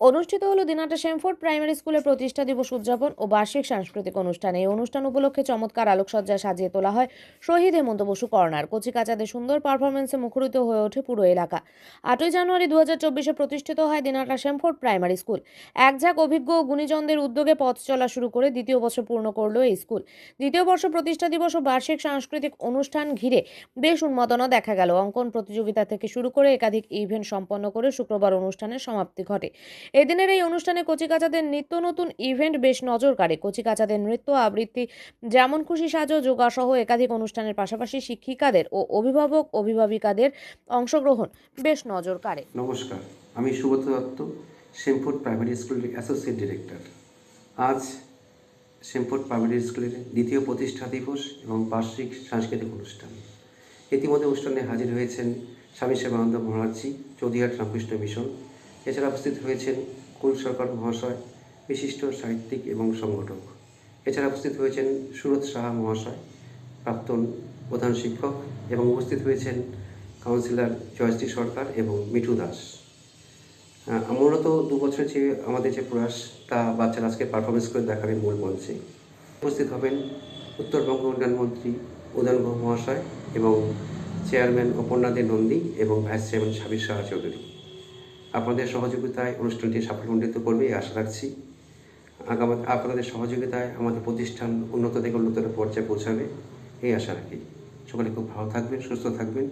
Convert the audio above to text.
অনুষ্ঠিত হলো দিনাটা শ্যামফোর্ড প্রাইমারি স্কুলের প্রতিষ্ঠা দিবস উদযাপন ও বার্ষিক সাংস্কৃতিক অনুষ্ঠান। এই অনুষ্ঠান উপলক্ষে চমৎকার আলোকসজ্জায় সাজিয়ে তোলা হয় শহীদ হেমন্ত বসু কর্নার। কচিকাচাদের সুন্দর পারফরমেন্সে মুখরিত হয়ে ওঠে পুরো এলাকা। আটই জানুয়ারি দু হাজার চব্বিশে প্রতিষ্ঠিত হয় দিনাটা শ্যামফোর্ড প্রাইমারি স্কুল। একঝাঁক অভিজ্ঞ ও গুণীজনদের উদ্যোগে পথ চলা শুরু করে দ্বিতীয় বছর পূর্ণ করল এই স্কুল। দ্বিতীয় বর্ষ প্রতিষ্ঠা দিবস ও বার্ষিক সাংস্কৃতিক অনুষ্ঠান ঘিরে বেশ উন্মাদনা দেখা গেল। অঙ্কন প্রতিযোগিতা থেকে শুরু করে একাধিক ইভেন্ট সম্পন্ন করে শুক্রবার অনুষ্ঠানের সমাপ্তি ঘটে। এদিনের এই অনুষ্ঠানে কচিকাচাদের নিত্য নতুন ইভেন্ট বেশ নজর কাড়ে। কচিকাচাদের নৃত্য আবৃত্তি, যেমন খুশি সাজো যোগা সহ একাধিক অনুষ্ঠানের পাশাপাশি শিক্ষিকাদের ও অভিভাবক, অভিভাবিকাদের অংশগ্রহণ বেশ নজর কাড়ে। নমস্কার, আমি সুব্রত দত্ত, শ্যামপুর প্রাইমারি স্কুলের অ্যাসোসিয়েট ডিরেক্টর। আজ শ্যামপুর প্রাইমারি স্কুলের দ্বিতীয় প্রতিষ্ঠা দিবস এবং বার্ষিক সাংস্কৃতিক অনুষ্ঠান। ইতিমধ্যে অনুষ্ঠানে হাজির হয়েছেন স্বামী সেবানন্দ মহারাজজি চৌধুরীহাট রামকৃষ্ণ মিশন এছাড়া উপস্থিত হয়েছেন কুল সরকার মহাশয়, বিশিষ্ট সাহিত্যিক এবং সংগঠক। এছাড়া উপস্থিত হয়েছেন সুরত সাহা মহাশয়, প্রাক্তন প্রধান শিক্ষক এবং উপস্থিত হয়েছেন কাউন্সিলর জয়শ্রী সরকার এবং মিঠু দাস। মূলত দু বছরের যে আমাদের যে প্রয়াস, তা বাচ্চারা আজকে পারফরমেন্স করে দেখাবে মূল মঞ্চে। উপস্থিত হবেন উত্তরবঙ্গ উন্নয়ন মন্ত্রী উদয়ন মহাশয় এবং চেয়ারম্যান অপর্ণাদে নন্দী এবং ভাইস চেয়ারম্যান সাবির শাহ চৌধুরী। আপনাদের সহযোগিতায় অনুষ্ঠানটি সাফল্যমণ্ডিত করবে এই আশা রাখছি। আগামী আপনাদের সহযোগিতায় আমাদের প্রতিষ্ঠান উন্নত থেকে উন্নতর পর্যায়ে পৌঁছাবে, এই আশা রাখি। সকলে খুব ভালো থাকবেন, সুস্থ থাকবেন।